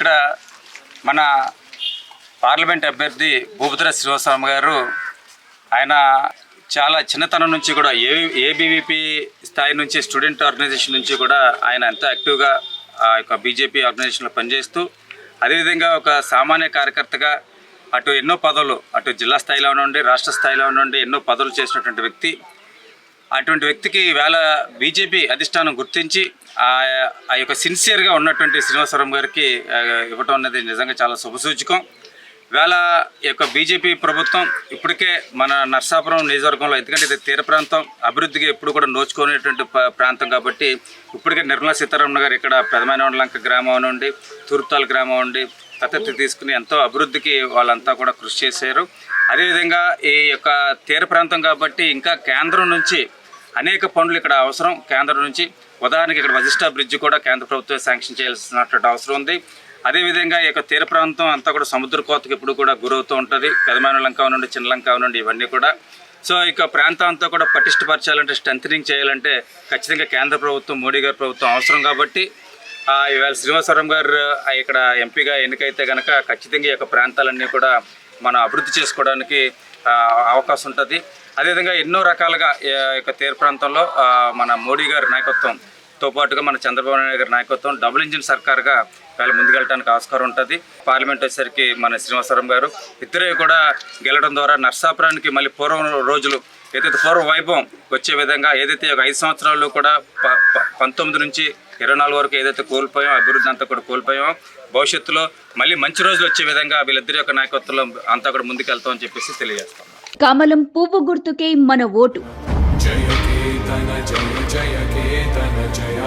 ఇక్కడ మన పార్లమెంట్ అభ్యర్థి భూపతిర శ్రీనివాసరామ గారు ఆయన చాలా చిన్నతనం నుంచి కూడా ఏ ఏబీవీపీ స్థాయి నుంచి స్టూడెంట్ ఆర్గనైజేషన్ నుంచి కూడా ఆయన ఎంతో యాక్టివ్గా ఆ యొక్క బీజేపీ ఆర్గనైజేషన్లో పనిచేస్తూ అదేవిధంగా ఒక సామాన్య కార్యకర్తగా అటు ఎన్నో పదవులు అటు జిల్లా స్థాయిలో నుండి రాష్ట్ర స్థాయిలో నుండి ఎన్నో పదవులు చేసినటువంటి వ్యక్తి అటువంటి వ్యక్తికి వేళ బీజేపీ అధిష్టానం గుర్తించి ఆ ఆ యొక్క సిన్సియర్గా ఉన్నటువంటి శ్రీనివాసరావు గారికి ఇవ్వటం అనేది నిజంగా చాలా శుభసూచకం. వేళ ఈ యొక్క బీజేపీ ప్రభుత్వం ఇప్పటికే మన నర్సాపురం నియోజకవర్గంలో ఎందుకంటే ఇది తీర ప్రాంతం అభివృద్ధికి ఎప్పుడు కూడా నోచుకునేటువంటి ప్రాంతం కాబట్టి ఇప్పటికే నిర్మలా సీతారామన్ గారు ఇక్కడ ప్రధమైన లంక గ్రామం నుండి తూర్పుతాల్ గ్రామం నుండి దత్తత తీసుకుని ఎంతో అభివృద్ధికి వాళ్ళంతా కూడా కృషి చేశారు. అదేవిధంగా ఈ యొక్క తీర ప్రాంతం కాబట్టి ఇంకా కేంద్రం నుంచి అనేక పనులు ఇక్కడ అవసరం. కేంద్రం నుంచి ఉదాహరణకి ఇక్కడ వజిస్టా బ్రిడ్జ్ కూడా కేంద్ర ప్రభుత్వం శాంక్షన్ చేయాల్సినటువంటి అవసరం ఉంది. అదేవిధంగా ఈ యొక్క తీర ప్రాంతం అంతా కూడా సముద్ర కోతకి ఇప్పుడు కూడా గురవుతూ ఉంటుంది. పెదమైన లంక నుండి చిన్న లంక నుండి ఇవన్నీ కూడా. సో ఇక ప్రాంతం అంతా కూడా పటిష్టపరచాలంటే స్ట్రెంథనింగ్ చేయాలంటే ఖచ్చితంగా కేంద్ర ప్రభుత్వం మోడీ గారి ప్రభుత్వం అవసరం కాబట్టి ఇవాళ శ్రీనివాసవరం గారు ఇక్కడ ఎంపీగా ఎన్నికైతే కనుక ఖచ్చితంగా ఈ యొక్క ప్రాంతాలన్నీ కూడా మనం అభివృద్ధి చేసుకోవడానికి అవకాశం ఉంటుంది. అదేవిధంగా ఎన్నో రకాలుగా ఈ యొక్క తీర ప్రాంతంలో మన మోడీ గారి నాయకత్వంతో పాటుగా మన చంద్రబాబు నాయుడు గారి నాయకత్వం డబుల్ ఇంజిన్ సర్కార్గా వాళ్ళు ముందుకెళ్ళడానికి ఆస్కారం ఉంటుంది. పార్లమెంట్ వచ్చేసరికి మన శ్రీనివాసవరం గారు ఇద్దరే కూడా గెలడం ద్వారా నర్సాపురానికి మళ్ళీ పూర్వం రోజులు ఏదైతే పూర్వ వైభవం వచ్చే విధంగా ఏదైతే ఒక ఐదు సంవత్సరాలు కూడా పంతొమ్మిది నుంచి ఇరవై నాలుగు వరకు ఏదైతే కోల్పోయామో అభివృద్ధి అంతా కూడా కోల్పోయామో భవిష్యత్తులో మళ్ళీ మంచి రోజులు వచ్చే విధంగా వీళ్ళిద్దరి యొక్క నాయకత్వంలో అంతా కూడా ముందుకెళ్తామని చెప్పేసి తెలియజేస్తాం. కమలం పువ్వు గుర్తుకే మన ఓటు. జయ జయ జయ జయ